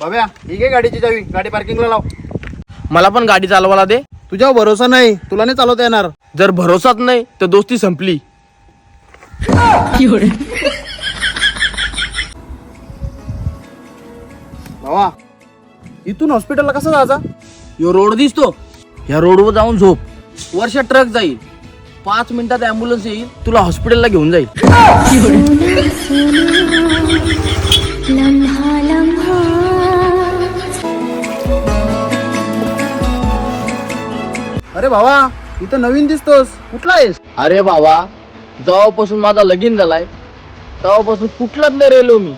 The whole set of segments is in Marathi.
बाब्या ही घे गाडीची चावी. गाडी पार्किंगला लाव. मला पण गाडी चालवायला दे. तुझ्यावर भरोसा नाही तुला नाही चालवता येणार. जर भरोसाच नाही तर दोस्ती संपली. भावा इथून हॉस्पिटलला कसं जायचा? यो रोड दिसतो. या रोडवर जाऊन झोप. वर्ष ट्रक जाईल. पाच मिनिटात अँब्युलन्स येईल तुला हॉस्पिटलला घेऊन जाईल. लम्हा अरे भावा इथं नवीन दिसतोस. कुठला आहेस? अरे बाबा जेव्हापासून माझा लगीन झालाय. तेव्हापासून कुठलाच नाही रेलो मी.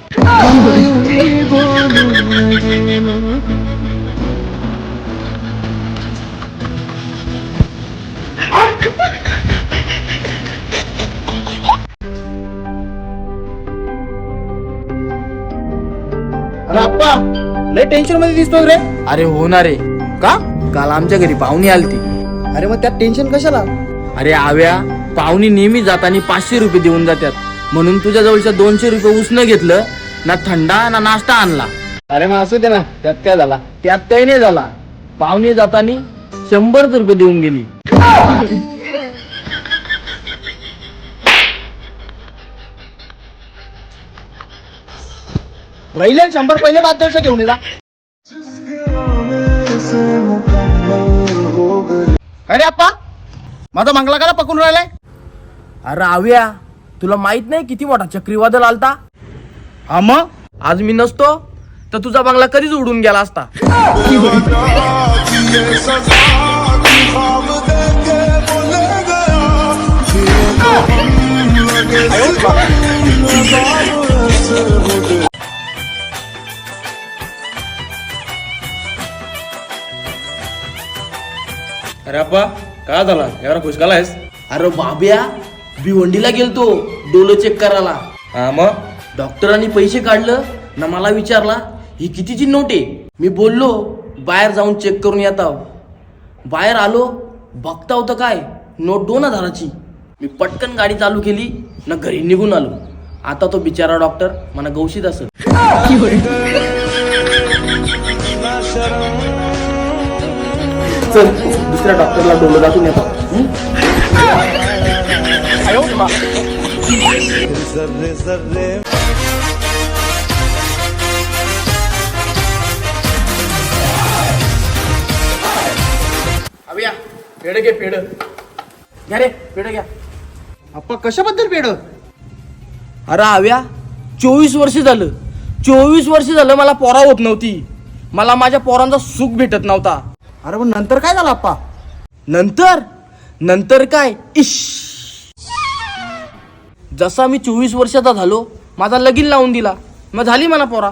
अरे आप्पा लय टेन्शनमध्ये दिसतोस रे. अरे होणार रे. का? काल आमच्या घरी पाहुणी आलती. अरे मग त्यात टेन्शन कशाला? अरे आव्या पाहुणी नेहमी जाताना पाचशे रुपये देऊन जातात म्हणून तुझ्या जवळच्या दोनशे रुपये उसनं घेतलं ना थंडा ना नाश्ता आणला. अरे मग असू दे ना त्यात काय झाला? त्यात काही नाही झाला. पाहुणे जाताना शंभर रुपये देऊन गेली. राहिले शंभर पहिले बाद दिवस घेऊन येला अरे आप्पा माझा मंगला करा पकडून राहिलाय. अरे आव्या तुला माहीत नाही किती मोठा चक्रीवादळ आलता? हा मग? आज मी नसतो तर तुझा बंगला कधीच उडून गेला असता. अरे अप्पा काय झाला? एवढा खुश आहेस अरे बाब्या भिवंडीला गेलतो डोलं चेक करायला. हा मग? डॉक्टरांनी पैसे काढलं ना मला विचारला ही कितीची नोट आहे? मी बोललो बाहेर जाऊन चेक करून येताव बाहेर आलो बघता होतं काय? नोट दोन हजाराची. मी पटकन गाडी चालू केली ना घरी निघून आलो. आता तो बिचारा डॉक्टर मला गौशीत असेल. चल दुसऱ्या डॉक्टरला डोलं दाखवून येतो हं? अभिया पेड घे पेड घ्या रे पेड घ्या. कशाबद्दल पेड अरे आव्या चोवीस वर्ष झालं. चोवीस वर्ष झालं मला पोरा होत नव्हती. मला माझ्या पोरांचा सुख भेटत नव्हता. अरे पण नंतर काय झालं आप्पा? नंतर? नंतर काय? इश. जसा मी चोवीस वर्षाचा झालो माझा लगीन लावून दिला. मग झाली मला पोरा.